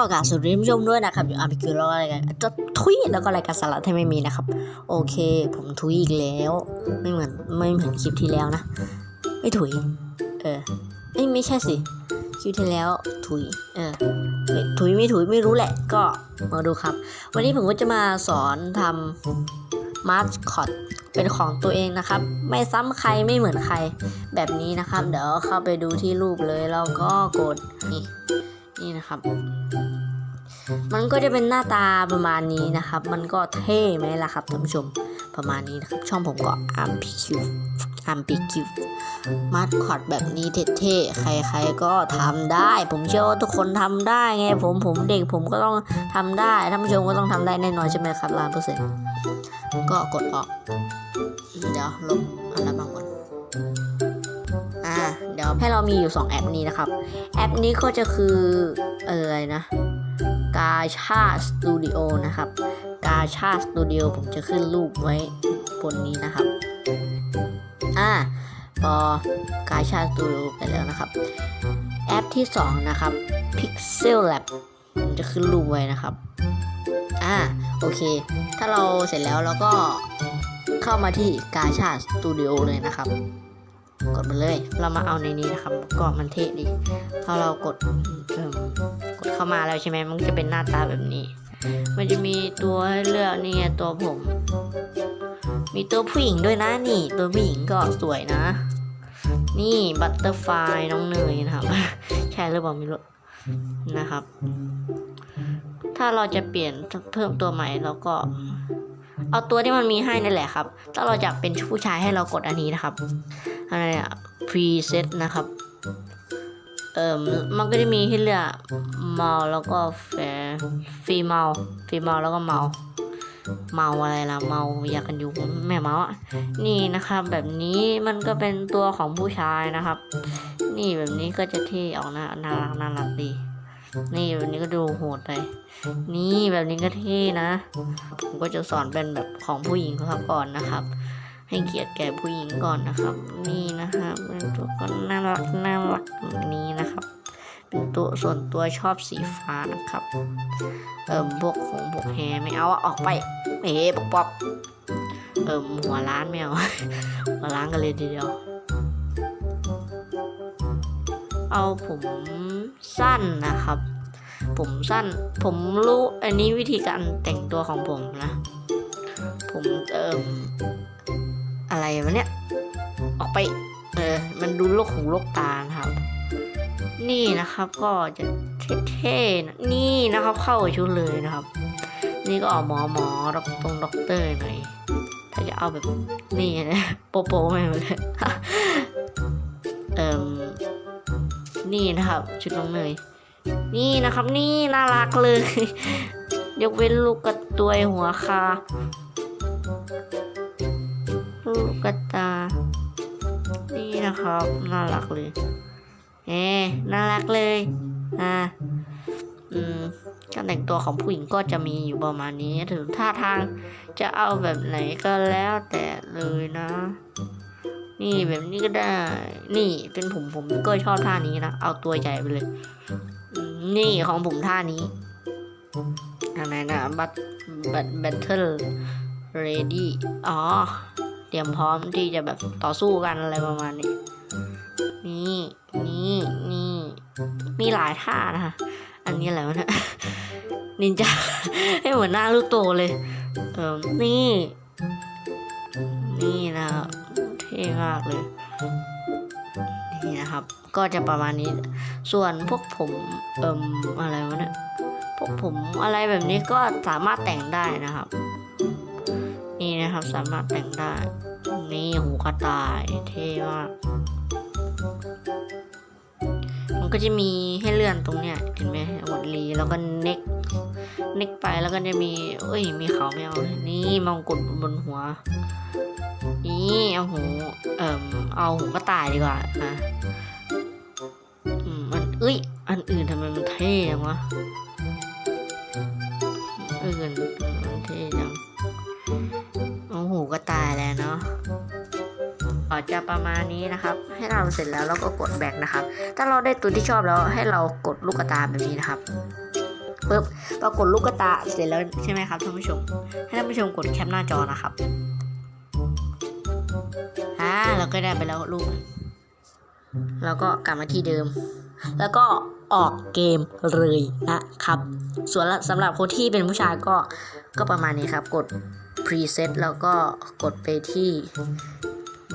ก็กาบสวัสดีท่านผู้ชมด้วยนะครับอยู่อาร์พีคิวแล้วอะไรกันจะทุยแล้วก็รายการสาระที่ไม่มีนะครับ โอเค ผมทุยอีกแล้ว ไม่เหมือนไม่เหมือนคลิปที่แล้วนะ ไม่ถุย เออเอ้ยไม่ใช่สิคลิปที่แล้วถุย เออถุยไม่ถุยไม่รู้แหละก็มาดูครับ วันนี้ผมก็จะมาสอนทำมาร์ชคอตเป็นของตัวเองนะครับ ไม่ซ้ำใครไม่เหมือนใครแบบนี้นะครับ เดี๋ยวเข้าไปดูที่รูปเลยแล้วก็กดนี่นี่นะครับ มันก็จะเป็นหน้าตาประมาณนี้นะครับ มันก็เท่ไหมล่ะครับท่านผู้ชมประมาณนี้นะครับ ช่องผมก็ RPQ RPQ มพิคิวมาสคอตแบบนี้เท่ๆ ใครๆก็ทำได้ ผมเชื่อว่าทุกคนทำได้ไง ผมผมเด็กผมก็ต้องทำได้ท่านผู้ชมก็ต้องทำได้แน่นอนใช่ไหมครับล้านเปอร์เซ็นต์ก็กดออก เดี๋ยวลบอะไรบางก่อนอ่าเดี๋ยวให้เรามีอยู่ 2 แอปนี้นะครับ แอปนี้ก็จะคือเอออะไรนะ กาชาสตูดิโอนะครับ กาชาสตูดิโอผมจะขึ้นรูปไว้บนนี้นะครับ อ่าพอกาชาสตูดิโอไปแล้วนะครับ แอปที่ 2 นะครับ Pixel Lab ผมจะขึ้นรูปไว้นะครับ อ่า โอเค ถ้าเราเสร็จแล้วเราก็เข้ามาที่กาชาสตูดิโอเลยนะครับ กดมาเลย เรามาเอาในนี้นะครับก็มันเท่ดีพอเรากดเอมกดเข้ามาแล้วใช่ไหมมันจะเป็นหน้าตาแบบนี้ มันจะมีตัวให้เลือกนี่ตัวผม มีตัวผู้หญิงด้วยนะนี่ ตัวผู้หญิงก็สวยนะ นี่บัตเตอร์ไฟน้องเนยนะครับ ใช่หรือเปล่าไม่รู้นะครับ ถ้าเราจะเปลี่ยนเพิ่มตัวใหม่เราก็ เอาตัวที่มันมีให้นั่นแหละครับ ถ้าเราอยากเป็นผู้ชายให้เรากดอันนี้นะครับอะไรอะ preset นะครับ เอ่มมันก็จะมีให้เลือกเมาแล้วก็แฟฟีเมาฟีเมาแล้วก็เมาเมาอะไรล่ะเมาอยากกันอยู่แม่เมาอะนี่นะครับ แบบนี้มันก็เป็นตัวของผู้ชายนะครับ นี่แบบนี้ก็จะเท่ออกนะน่ารักน่ารักดี นี่แบบนี้ก็ดูโหดไปนี่แบบนี้ก็เท่นะ ผมก็จะสอนเป็นแบบของผู้หญิงเขาก่อนนะครับ ให้เกียรติแก่ผู้หญิงก่อนนะครับ นี่นะครับเป็นตัวก็น่ารักน่ารักแบบนี้นะครับเป็นตัวส่วนตัวชอบสีฟ้านะครับ เอิ่มพวกของพวกแฮไม่เอาอะออกไปเอ๋ปอกปอกเอิ่มหัวร้านไม่เอาหัวร้านกันเลยทีเดียว เอาผม สั้นนะครับ ผมสั้น ผมรู้อันนี้วิธีการแต่งตัวของผมนะ ผมเอิ่มอะไรวะเนี่ย ออกไป เออ มันดูโลกของโลกตานะครับ นี่นะครับก็จะเท่ๆนะนี่นะครับเข้าชุดเลยนะครับ นี่ก็ออกหมอหมอด็อกตรงด็อกเตอร์หน่อยถ้าจะเอาแบบนี่นะโปโปไม่เลย นี่นะครับ ชุดน้องเนยนี่นะครับนี่น่ารักเลย ยกเว้นลูกกระตวยหัวคาลูกกระตา นี่นะครับน่ารักเลยเอ๊น่ารักเลยอ่าอืมการแต่งตัวของผู้หญิงก็จะมีอยู่ประมาณนี้ถึงท่าทางจะเอาแบบไหนก็แล้วแต่เลยนะ นี่แบบนี้ก็ได้ นี่เป็นผมผมก็ชอบท่านี้นะ เอาตัวใหญ่ไปเลย นี่ของผมท่านี้อะไรนะบัตบัตแบทเทิล ready อ๋อ เตรียมพร้อมที่จะแบบต่อสู้กันอะไรประมาณนี้ นี่นี่นี่มีหลายท่านะคะอันนี้อะไรวะเนี่ยนินจาให้เหมือนหน้าลูกโตเลย เออนี่ นี่นะครับ ท่มากเลย นี่นะครับ ก็จะประมาณนี้ ส่วนพวกผมเอิ่มอะไรวะเนี่ย พวกผมอะไรแบบนี้ก็สามารถแต่งได้นะครับ นี่นะครับสามารถแต่งได้ นี่หูกระต่ายเท่มาก มันก็จะมีให้เลื่อนตรงเนี้ยเห็นไหมหมดรีแล้วก็เน็กเน็กไปแล้วก็จะมี เอ้ย มีเขาไม่เอา นี่มองกดบนหัว นี่เอาหู เอ่มเอาหูกระต่ายดีกว่าอะอืมมันเอ้ย อันอื่นทำไมมันเท่จังวะอื่นมันเท่จังโอ้โหก็ตายแล้วเนาะก็จะประมาณนี้นะครับ ให้เราเสร็จแล้วเราก็กดแบกนะครับ ถ้าเราได้ตัวที่ชอบแล้วให้เรากดลูกกระตาแบบนี้นะครับปุ๊บเรากดลูกกระตาเสร็จแล้วใช่ไหมครับท่านผู้ชม ให้ท่านผู้ชมกดแคปหน้าจอนะครับ เราก็ได้ไปแล้วรูปหนึ่งแล้วก็กลับมาที่เดิม แล้วก็ออกเกมเลยนะครับ ส่วนสำหรับคนที่เป็นผู้ชายก็ก็ประมาณนี้ครับ กด preset แล้วก็กดไปที่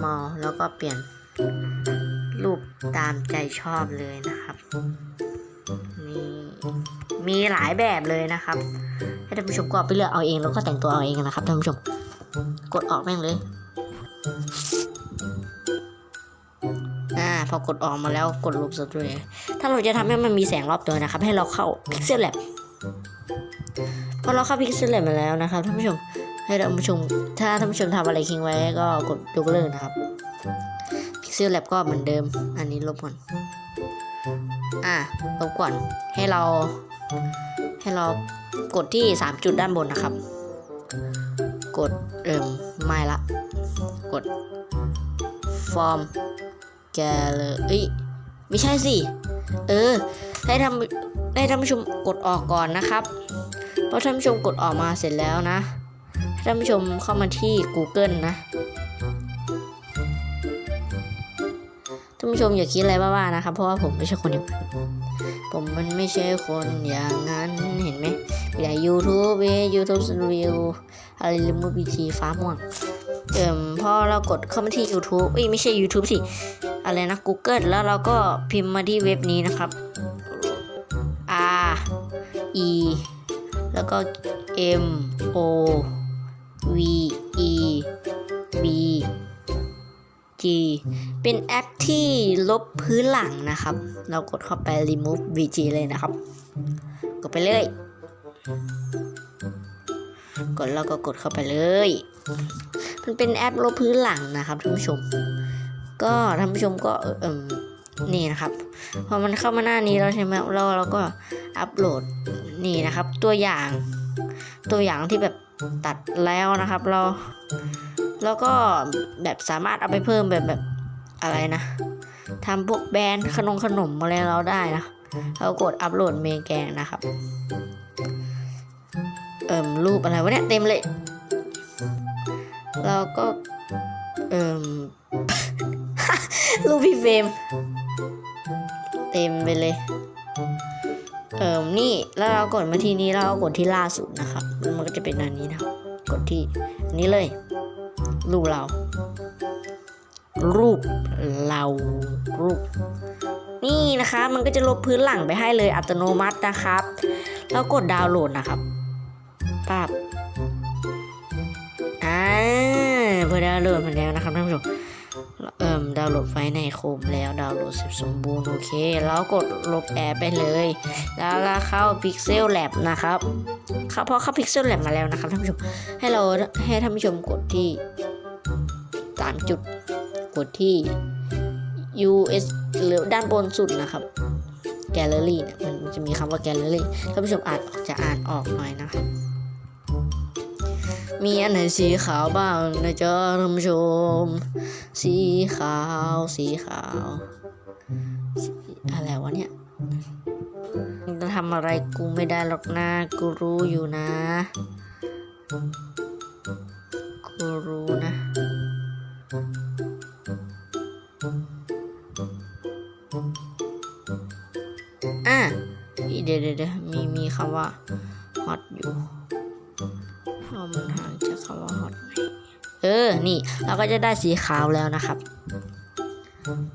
มอแล้วก็เปลี่ยนรูปตามใจชอบเลยนะครับนี่มีหลายแบบเลยนะครับให้ท่านผู้ชมก็ไปเลือกเอาเองแล้วก็แต่งตัวเอาเองนะครับท่านผู้ชม กดออกแม่งเลย พอกดออกมาแล้วกดลบสตรีถ้าเราจะทำให้มันมีแสงรอบตัวนะครับ ให้เราเข้า Pixel Lab พอเราเข้า Pixel Lab มาแล้วนะครับท่านผู้ชมให้ท่านผู้ชม ถ้าท่านผู้ชมทำอะไรทิ้งไว้ก็กดยกเลิกนะครับ Pixel Lab ก็เหมือนเดิม อันนี้ลบก่อน อ่าลบก่อนให้เรา ให้เรากดที่ 3 จุดด้านบนนะครับ กดเอิ่มไม่ละ กด form แกเลยเอ้ยไม่ใช่สิ เออ ให้ทำให้ท่านผู้ชมกดออกก่อนนะครับพราะท่านผู้ชมกดออกมาเสร็จแล้วนะท่านผู้ชมเข้ามาที่ Google นะท่านผู้ชมอย่าคิดอะไรบ้าๆนะครับ เพราะว่าผมไม่ใช่คนอย่างนั้นผมมันไม่ใช่คนอย่างนั้นเห็นไหมมีแต่ YouTube เว้ย YouTube Studio อะไรลิมูบีทีฟ้าม่วง เอิ่มพอเรากดเข้ามาที่ YouTube เอ้ยไม่ใช่ YouTube สิอะไรนะ Google แล้วเราก็พิมพ์มาที่เว็บนี้นะครับ R E แล้วก็ M O V E B G เป็นแอปที่ลบพื้นหลังนะครับ เรากดเข้าไป remove VG เลยนะครับ กดไปเลย กดแล้วก็กดเข้าไปเลย มันเป็นแอปลบพื้นหลังนะครับท่านผู้ชม ก็ท่านผู้ชมก็เอ่มนี่นะครับ พอมันเข้ามาหน้านี้แล้วใช่ไหมเราเราก็อัปโหลดนี่นะครับ ตัวอย่าง ตัวอย่างที่แบบตัดแล้วนะครับ เรา แล้วก็แบบสามารถเอาไปเพิ่มแบบแบบอะไรนะทำพวกแบรนด์ขนมขนมอะไรเราได้นะเรากดอัปโหลดเมแกงนะครับ เอ่มรูปอะไรวะเนี่ยเต็มเลย เราก็ เอ่มรูปพี่เฟรมเต็มไปเลย เอ่มนี่แล้วเรากดมาที่นี้เรากดที่ล่าสุดนะครับ มันก็จะเป็นอันนี้นะกดที่อันนี้เลย รูปเรา รูปเรารูป นี่นะคะมันก็จะลบพื้นหลังไปให้เลยอัตโนมัตินะครับ แล้วกดดาวน์โหลดนะครับ ปับอ่าพอดาวน์โหลดมาแล้วนะครับท่านผู้ชมเอิ่มดาวน์โหลดไฟในโคมแล้วดาวน์โหลดเสร็จสมบูรณ์โอเค แล้วกดลบแอปไปเลย แล้วเราเข้า Pixel Lab นะครับเข้าพอเข้า Pixel Lab มาแล้วนะครับท่านผู้ชมให้เราให้ท่านผู้ชมกดที่สามจุดกดที่ US หรือด้านบนสุดนะครับ Gallery เนี่ยมันจะมีคำว่า Gallery ท่านผู้ชมอาจจะอ่านออกหน่อยนะครับ มีอันไหนสีขาวบ้างนะจ๊ะท่านผู้ชม สีขาว สีขาวอะไรวะเนี่ยจะทำอะไรกูไม่ได้หรอกนะกูรู้อยู่นะ กูรู้นะ อะเดี๋ยวเดี๋ยวเดะมีมีคำว่า hot อยู่ พราะมันห่างจากคำว่า hot ไหมเออ นี่ เราก็จะได้สีขาวแล้วนะครับ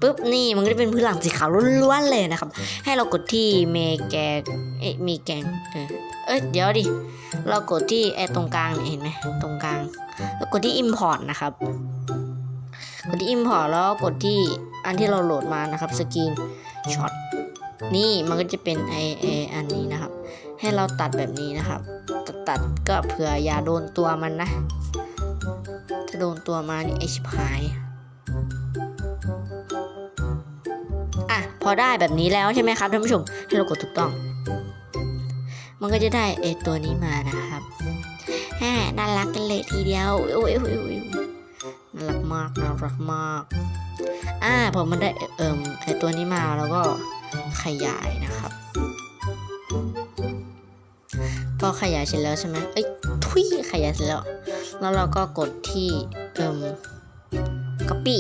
ปุ๊บนี่มันก็จะเป็นพื้นหลังสีขาวล้วนๆเลยนะครับ ให้เรากดที่เมแกงเอ๊ะมีแกงเออเอ้ยเดี๋ยวดิ เรากดที่ไอ้ตรงกลางเนี่ยเห็นไหมตรงกลาง แล้วกดที่ import นะครับ กดที่ import แล้วกดที่อันที่เราโหลดมานะครับสกรีนช็อตนี่มันก็จะเป็นไอไออันนี้นะครับ ให้เราตัดแบบนี้นะครับ ตัดก็เผื่ออย่าโดนตัวมันนะ ถ้าโดนตัวมานี่ไอชิบหาย อะ พอได้แบบนี้แล้วใช่ไหมครับท่านผู้ชมให้เรากดถูกต้อง มันก็จะได้ไอตัวนี้มานะครับแหมน่ารักกันเลยทีเดียวโอ้ยโอ้ยโอ้ยน่ารักมากน่ารักมาก อ่าพอมันได้เอิ่มไอตัวนี้มาแล้วก็ขยายนะครับ ขยายเสร็จแล้วใช่ไหมเอ้ยทุยขยายเสร็จแล้ว แล้วเราก็กดที่เอิ่ม copy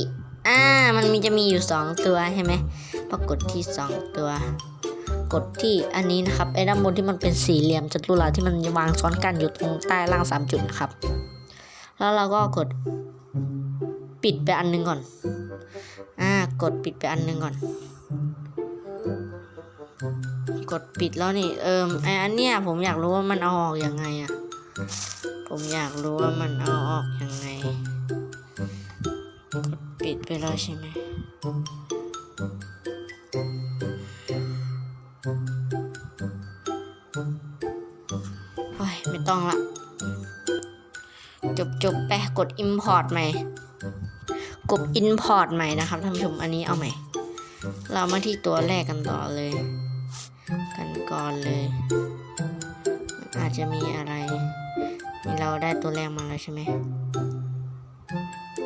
อ่า มันมีจะมีอยู่สองตัวใช่ไหมพอกดที่สองตัว กดที่อันนี้นะครับ ไอ้ด้านบนที่มันเป็นสี่เหลี่ยมจัตุรัสที่มันวางซ้อนกันอยู่ตรงใต้ล่างสามจุดนะครับ แล้วเราก็กดปิดไปอันหนึงก่อน อ่า กดปิดไปอันหนึงก่อน กดปิดแล้วนี่ เอิมไออันเนี้ยผมอยากรู้ว่ามันเอาออกยังไงอะผมอยากรู้ว่ามันเอาออกยังไง กดปิดไปแล้วใช่ไหมโอ้ยไม่ต้องละ จบจบไปกด import ใหม่ กด import ใหม่นะครับท่านผู้ชมอันนี้เอาใหม่ เรามาที่ตัวแรกกันต่อเลย กันก่อนเลย อาจจะมีอะไรนี่เราได้ตัวแรกมาแล้วใช่ไหม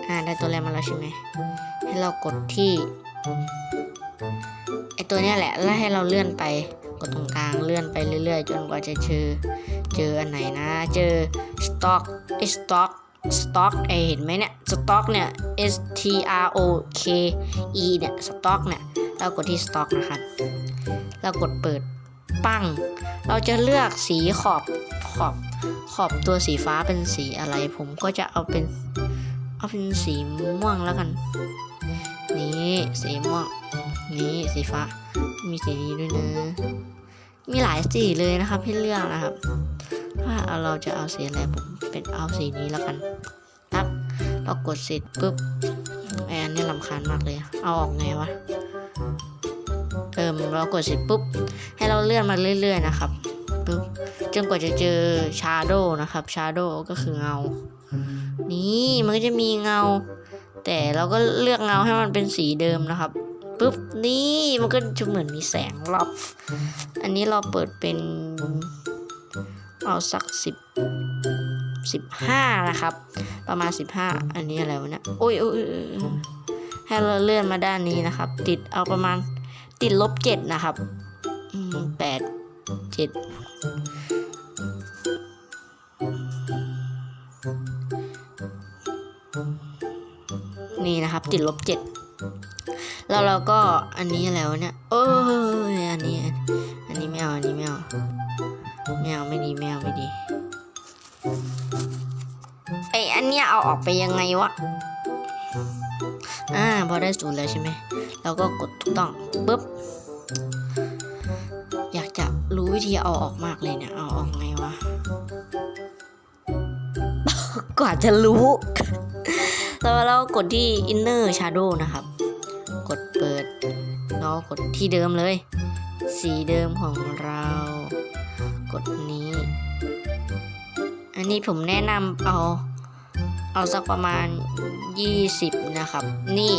อ่าได้ตัวแรกมาแล้วใช่ไหมให้เรากดที่ไอตัวเนี้ยแหละ แล้วให้เราเลื่อนไปกดตรงกลางเลื่อนไปเรื่อยๆ จนกว่าจะเจอเจออันไหนนะ เจอ stock ไอ stock stock ไอเห็นไหมเนี่ย stock เนี่ย s t r o k e เนี่ย stock เนี่ยเรากดที่ stock นะครับ เรากดเปิดปั้ง เราจะเลือกสีขอบขอบขอบตัวสีฟ้าเป็นสีอะไร ผมก็จะเอาเป็นเอาเป็นสีม่วงแล้วกัน นี่สีม่วง นี่สีฟ้า มีสีนี้ด้วยนะ มีหลายสีเลยนะครับให้เลือกนะครับ ถ้าเราจะเอาสีอะไรผมเป็นเอาสีนี้แล้วกันครับเรากดเสร็จปุ๊บไออันนี้ลำคาญมากเลย เอาออกไงวะ เอิมเรากดเสร็จปุ๊บ ให้เราเลื่อนมาเรื่อย ๆ นะครับปุ๊บจนกว่าจะเจอชาโดนะครับชาโดก็คือเงา นี่มันก็จะมีเงา แต่เราก็เลือกเงาให้มันเป็นสีเดิมนะครับปุ๊บนี่มันก็จะเหมือนมีแสงรอบอันนี้เราเปิดเป็นเอาสักสิบสิบห้านะครับ ประมาณสิบห้าอันนี้อะไรวะเนี่ยโอ้ยโอ้ยโอ้ยโอ้ยให้เราเลื่อนมาด้านนี้นะครับ ติดเอาประมาณ ติดลบเจ็ดนะครับแปดเจ็ดนี่นะครับ ติดลบเจ็ดแล้วเราก็อันนี้อะไรวเนี่ยเอออันนี้ อันนี้ไม่เอาอันนี้ไม่เอาไม่เอาไม่ดีไม่เอาไม่ดีไออันเนี้ยเอาออกไปยังไงวะ อ่าพอได้ศูนย์แล้วใช่ไหมเราก็กดถูกต้องปุ๊บ อยากจะรู้วิธีเอาออกมากเลยเนี่ย เอาออกไงวะ กว่าจะรู้แล้วเรากดที่ inner shadow นะครับ กดเปิดเรากดที่เดิมเลย สีเดิมของเรา กดนี้ อันนี้ผมแนะนำเอา เอาสักประมาณ 20 นะครับ นี่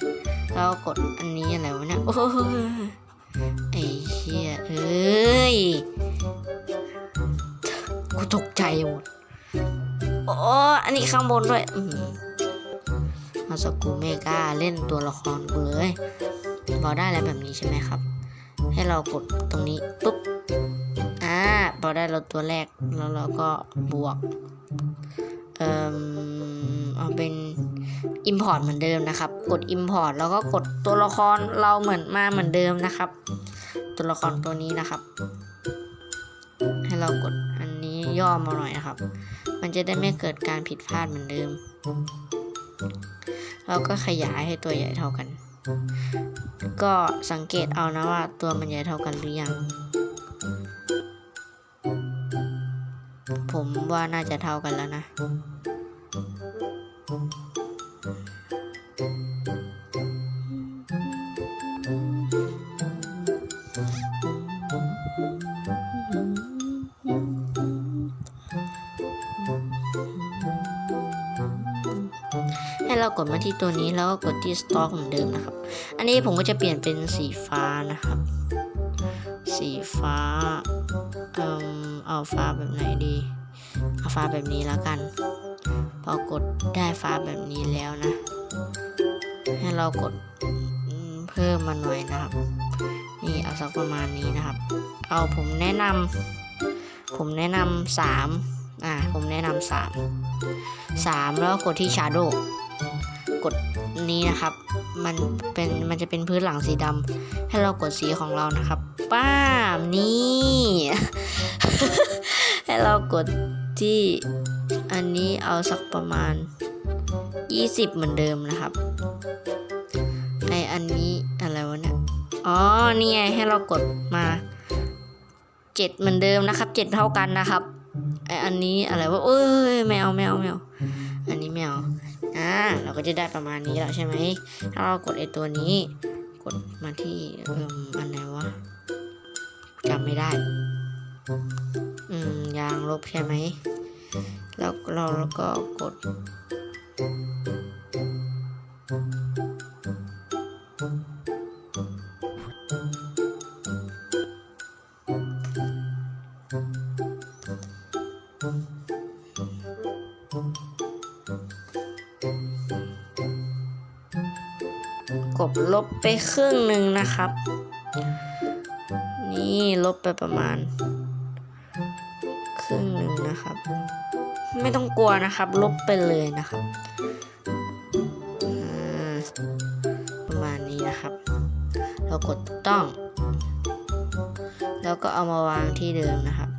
20แล้วกดอันนี้อะไรวะเนี่ยโอ้ไอ้เชี่ยเอ้ยกูตกใจหมดโอ้อันนี้ข้างบนด้วยอืมาสกูเมกล้าเล่นตัวละครกูเลยพอได้แล้วแบบนี้ใช่ไหมครับ ให้เรากดตรงนี้ปุ๊บอ่าพอได้เราตัวแรกแล้วเราก็บวก เอ่อเอาเป็น Import เหมือนเดิมนะครับ กด Import แล้วก็กดตัวละครเราเหมือนมาเหมือนเดิมนะครับ ตัวละครตัวนี้นะครับ ให้เรากดอันนี้ย่อมาหน่อยนะครับ มันจะได้ไม่เกิดการผิดพลาดเหมือนเดิม เราก็ขยายให้ตัวใหญ่เท่ากัน ก็สังเกตเอานะว่าตัวมันใหญ่เท่ากันหรือยัง ผมว่าน่าจะเท่ากันแล้วนะ ให้เรากดมาที่ตัวนี้แล้วก็กดที่ Stock เหมือนเดิมนะครับ อันนี้ผมก็จะเปลี่ยนเป็นสีฟ้านะครับ สีฟ้าเอ่อเอาฟ้าแบบไหนดี เอาฟ้าแบบนี้แล้วกัน พอกดได้ฟ้าแบบนี้แล้วนะ ให้เรากดเพิ่มมาหน่อยนะครับ นี่เอาสักประมาณนี้นะครับ เอาผมแนะนผมแนะนำสามอ่าผมแนะนำสามสามแล้วกดที่ Shadow กดนี้นะครับ มันเป็นมันจะเป็นพื้นหลังสีดำให้เรากดสีของเรานะครับ ป้ามนี่ ให้เรากด ที่อันนี้เอาสักประมาณ 20 เหมือนเดิมนะครับ ในอันนี้อะไรวะเนี่ย อ๋อ นี่ไงให้เรากดมาเจ็ดเหมือนเดิมนะครับเจ็ดเท่ากันนะครับไออันนี้อะไรวะเอ้ยแมวแมวแมวอันนี้แมวอ่าเราก็จะได้ประมาณนี้แล้วใช่ไหมถ้าเรากดไอตัวนี้ กดมาที่เอ่มอันไหนวะจำไม่ได้าง ลบใช่ไหมแล้วเราก็กด กบลบไปครึ่งหนึ่งนะครับ นี่ลบไปประมาณ ไม่ต้องกลัวนะครับ ลบไปเลยนะครับประมาณนี้นะครับ เรากดต้อง แล้วก็เอามาวางที่เดิมนะครับ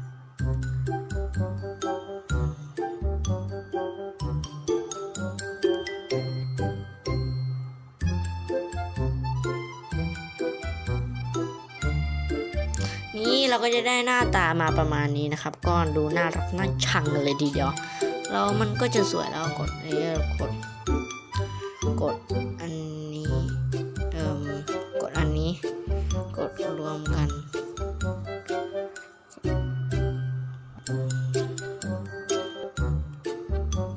จะได้หน้าตามาประมาณนี้นะครับ ก็ดูน่ารักน่าชังเลยทีเดียวแล้วมันก็จะสวยแล้วกดนี้กด กดอันนี้เอ่มกดอันนี้ กดรวมกัน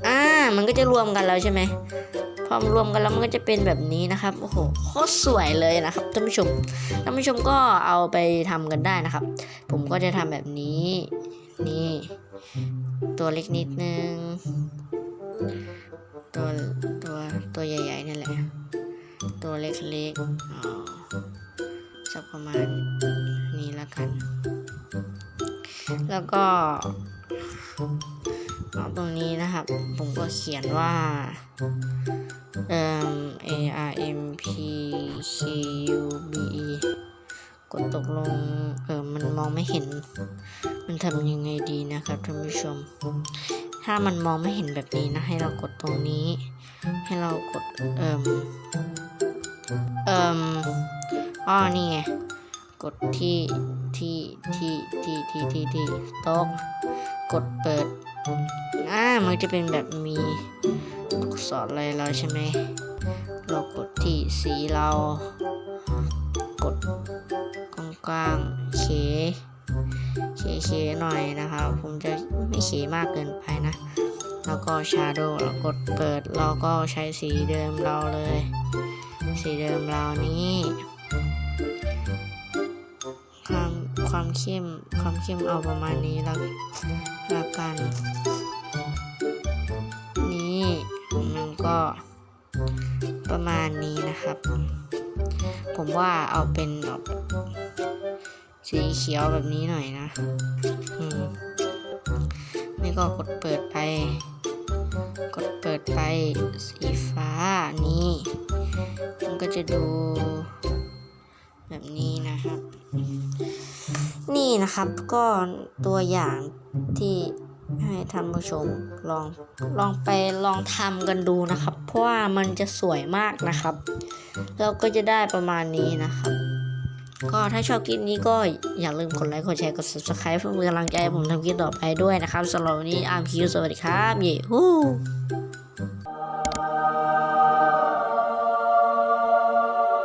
อ่ามันก็จะรวมกันแล้วใช่ไหม พอรวมกันแล้วมันก็จะเป็นแบบนี้นะครับโอ้โหโคตรสวยเลยนะครับท่านผู้ชมท่านผู้ชมก็เอาไปทำกันได้นะครับ ผมก็จะทำแบบนี้นี่ ตัวเล็กนิดนึง ตัวตัวตัวใหญ่ๆนั่นแหละ ตัวเล็กๆอ๋อสักประมาณนี้แล้วกัน แล้วก็ ตรงนี้นะครับ ผมก็เขียนว่าเอ่อ A R M P Q U B E กดตกลง เออมันมองไม่เห็น มันทำยังไงดีนะครับท่านผู้ชม ถ้ามันมองไม่เห็นแบบนี้นะ ให้เรากดตรงนี้ ให้เรากด เอ่มเอ่มอ้อนี่ไงกดที่ที่ที่ที่ที่ที่ที่โต๊ะกดเปิด อ่ามันจะเป็นแบบมีลูกศรอะไรแล้วใช่ไหมเรากดที่สีเรา กดกว้างๆเคเคเคหน่อยนะครับ ผมจะไม่เคมากเกินไปนะ แล้วก็ Shadow เรากดเปิดเราก็ใช้สีเดิมเราเลย สีเดิมเรานี้ความความเข้มความเข้มเอาประมาณนี้แล้วละกันนี่ มาณนี้นะครับ ผมว่าเอาเป็นแบบสีเขียวแบบนี้หน่อยนะ อืมนี่ก็กดเปิดไป กดเปิดไปสีฟ้านี่ มันก็จะดูแบบนี้นะครับ นี่นะครับก็ตัวอย่างที่ ให้ท่านผู้ชมลองลองไปลองทำกันดูนะครับ เพราะว่ามันจะสวยมากนะครับ เราก็จะได้ประมาณนี้นะครับ ก็ถ้าชอบคลิปนี้ก็อย่าลืมกดไลค์กดแชร์กด subscribe เพื่อเป็นกำลังใจให้ผมทำคลิปต่อไปด้วยนะครับสำหรับวันนี้อาร์มคิวสวัสดีครับเย้ฮู้